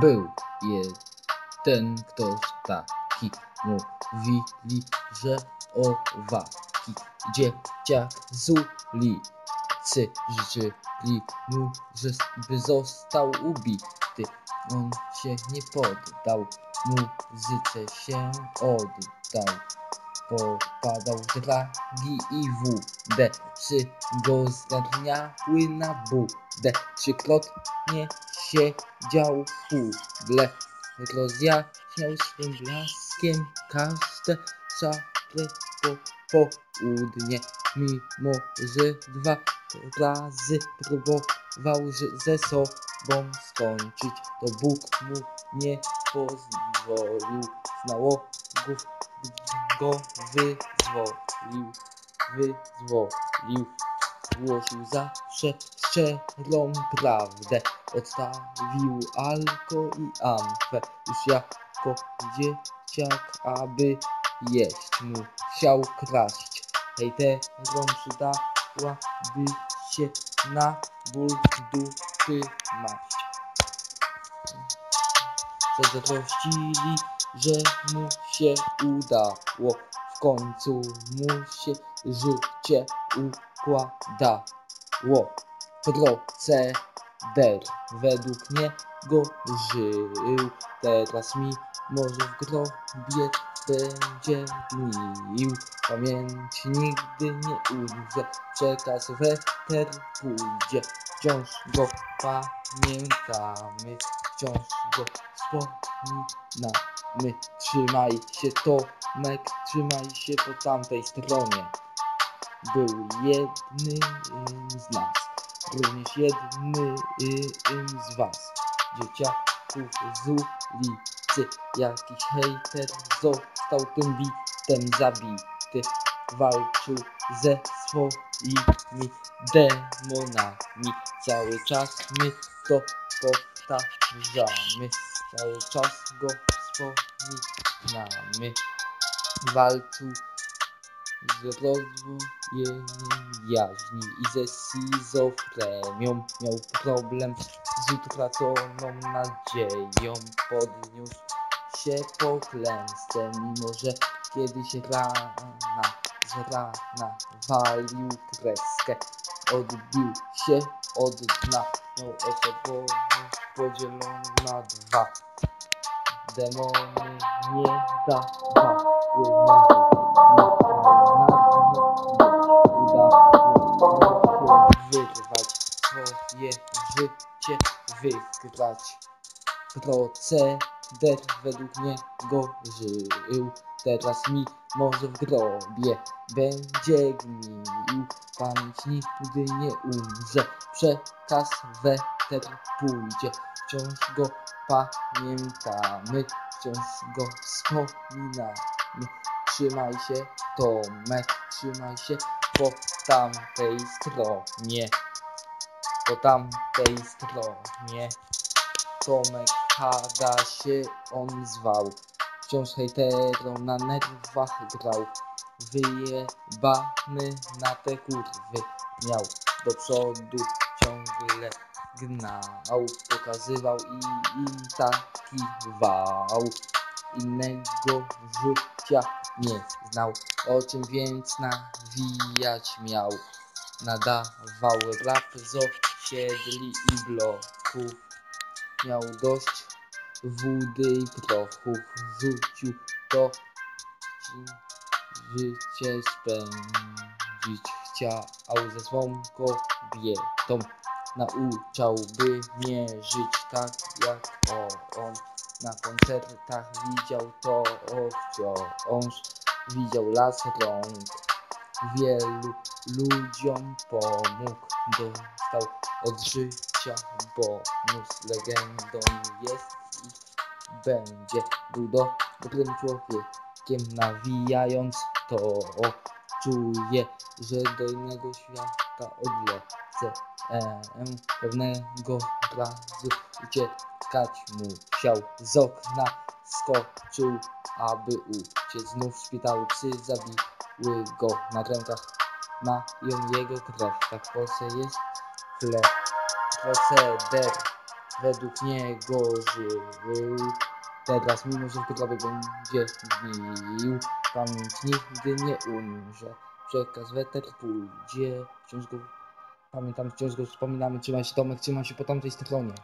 Był jeden ktoś taki, mówili, że owaki, dzieciak z ulicy, życzyli mu, żeby został ubity. On się nie poddał, muzyce się oddał. Popadał dragi i wódę, psy go zgarniały na budę. Trzykrotnie siedział w puble, rozjaśniał swym blaskiem każde szare popołudnie. Mimo, że dwa razy próbował ze sobą skończyć, to Bóg mu nie pozwolił. Z nałogów go wyzwolił, wyzwolił. Głosił zawsze szczerą prawdę, odstawił alko i amfę. Już jako dzieciak, aby jeść musiał kraść. Hejterom przydałaby się na ból dupy maść. Zazdrościli, że mu się udało. W końcu mu się życie układało. Proceder według niego żył. Teraz mimo, że w grobie będzie gnił. Pamięć nigdy nie umrze, przekaz weter pójdzie. Wciąż go pamiętamy, wciąż go wspominamy. Trzymaj się Tomek, trzymaj się po tamtej stronie. Był jednym z nas, również jednym z was. Dzieciaków z ulicy, jakiś hejter został tym bitem zabity. Walczył ze swoimi demonami. Cały czas my to powtarzamy. Cały czas go wspominamy. Walczył z rozwojem jaźni i ze schizofrenią. Miał problem z utraconą nadzieją. Podniósł się po klęsce, mimo że kiedyś rana z rana walił kreskę. Odbił się od dna, miał osobowość podzieloną na dwa. Demony nie dawały mu wyrwać swoje życie, wygrać. Proceder według niego żył. Teraz mimo, że w grobie będzie gnił. Pamięć nigdy nie umrze, przekaz weter pójdzie. Wciąż go pamiętamy, wciąż go wspominamy. Trzymaj się Tomek, trzymaj się po tamtej stronie. Po tamtej stronie. Tomek Hada się on zwał. Wciąż hejterom na nerwach grał. Wyjebany na te kurwy miał. Do przodu ciągle gnał. Pokazywał i im taki wał. Innego życia nie znał. O czym więc nawijać miał? Nadawał rap z osiedli i bloków. Miał dość wody i prochu. Rzucił to życie spędzić. Chciał ze swą kobietą. Nauczałby mnie żyć tak jak on. Na koncertach widział to wciąż. Widział las rąk. Wielu ludziom pomógł. Dostał od życia bonus. Legendą jest i będzie. Był dobrym człowiekiem, nawijając to. Czuję, że do innego świata odlecę. Em, pewnego razu uciekł uciekać musiał z okna, skoczył, aby uciec. Znów w szpitalu psy zabiły go na rękach, mają jego krew. Tak w Polsce jest chle, proceder. Według niego żył teraz, mimo że w grobie będzie gnił. Pamięć nigdy nie umrze. Przekaz weter pójdzie, wciąż go Pamiętam, wciąż go wspominamy, trzymaj się Tomek, trzymaj się po tamtej stronie.